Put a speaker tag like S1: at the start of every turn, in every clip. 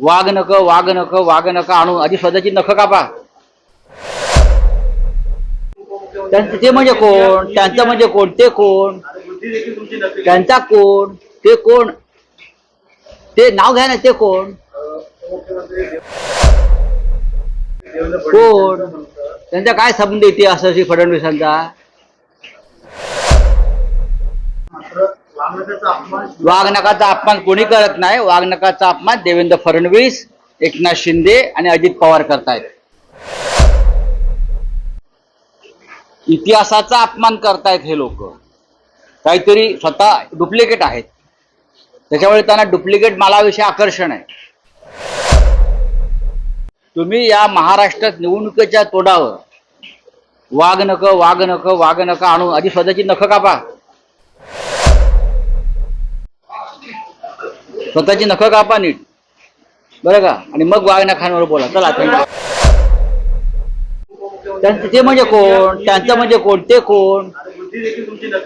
S1: वाघ नख वाघ नख वाघ नख आणून आधी स्वतःची नख कापा. त्यांचं ते म्हणजे कोण? त्यांचं म्हणजे कोण? ते कोण? त्यांचा कोण? ते कोण? ते नाव घ्या ना ते कोण? कोण? त्यांचा काय संबंध येते असं श्री फडणवीसांचा? वाघनकाचा अपमान कोणी करत नाही. वाघनकाचा अपमान देवेंद्र फडणवीस एकनाथ शिंदे आणि अजित पवार करतायत. इतिहासाचा अपमान करतायत हे लोक. काहीतरी स्वतः डुप्लिकेट आहेत. त्याच्यामुळे त्यांना डुप्लिकेट मालाविषयी आकर्षण आहे. तुम्ही या महाराष्ट्रात निवडणुकीच्या तोडावर वाघ नख वाघ नख वाघ नख आणून आधी स्वतःची नख कापा. स्वतःची नख कापा नीट. बरं का? आणि मग वाघ खानवर बोला. चला त्यांचं ते म्हणजे कोण? त्यांचं म्हणजे कोण? ते कोण?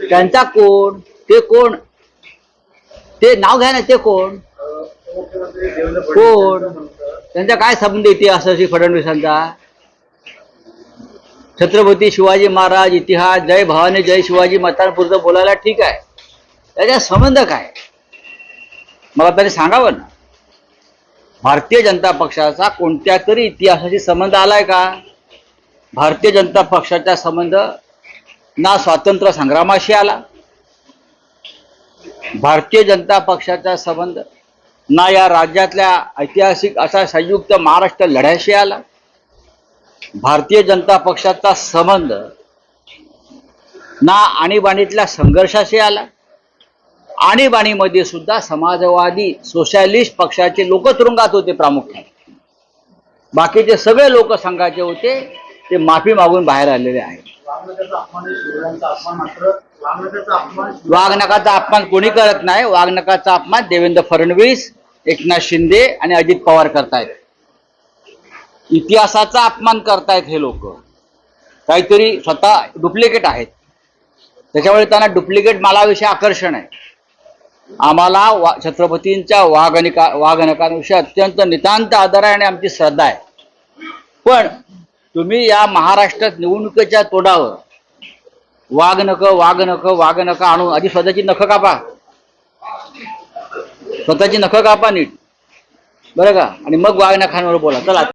S1: त्यांचा कोण? ते कोण? ते नाव घ्या ना ते कोण? कोण? त्यांचा काय संबंध इतिहास असं श्री फडणवीसांचा छत्रपती शिवाजी महाराज इतिहास जय भवानी जय शिवाजी मतांपुरतं बोलायला ठीक आहे. त्याचा संबंध काय? मला तरी सांगावं ना. भारतीय जनता पक्षाचा कोणत्या तरी इतिहासाशी संबंध आलाय का? भारतीय जनता पक्षाचा संबंध ना स्वातंत्र्य संग्रामाशी आला. भारतीय जनता पक्षाचा संबंध ना या राज्यातल्या ऐतिहासिक असा संयुक्त महाराष्ट्र लढ्याशी आला. भारतीय जनता पक्षाचा संबंध ना आणीबाणीतल्या संघर्षाशी आला. आणीबाणीमध्ये सुद्धा समाजवादी सोशलिस्ट पक्षाचे लोक तुरुंगात होते प्रामुख्याने. बाकीचे सगळे लोक संघाचे होते ते माफी मागून बाहेर आलेले आहेत. वाघनकाचा अपमान कोणी करत नाही. वाघनकाचा अपमान देवेंद्र फडणवीस एकनाथ शिंदे आणि अजित पवार करतायत. इतिहासाचा अपमान करतायत हे लोक. काहीतरी स्वतः डुप्लिकेट आहेत. त्याच्यामुळे त्यांना डुप्लिकेट मालाविषयी आकर्षण आहे. आम्हाला वा छत्रपतींच्या वाघनिका वाघनकांविषयी अत्यंत नितांत आदर आहे आणि आमची श्रद्धा आहे. पण तुम्ही या महाराष्ट्रात निवडणुकीच्या तोडावर वाघ नख वाघ वाघ आणून आधी स्वतःची नख कापा. स्वतःची नख कापा नीट. बरं का? आणि मग वाघ बोला. चला.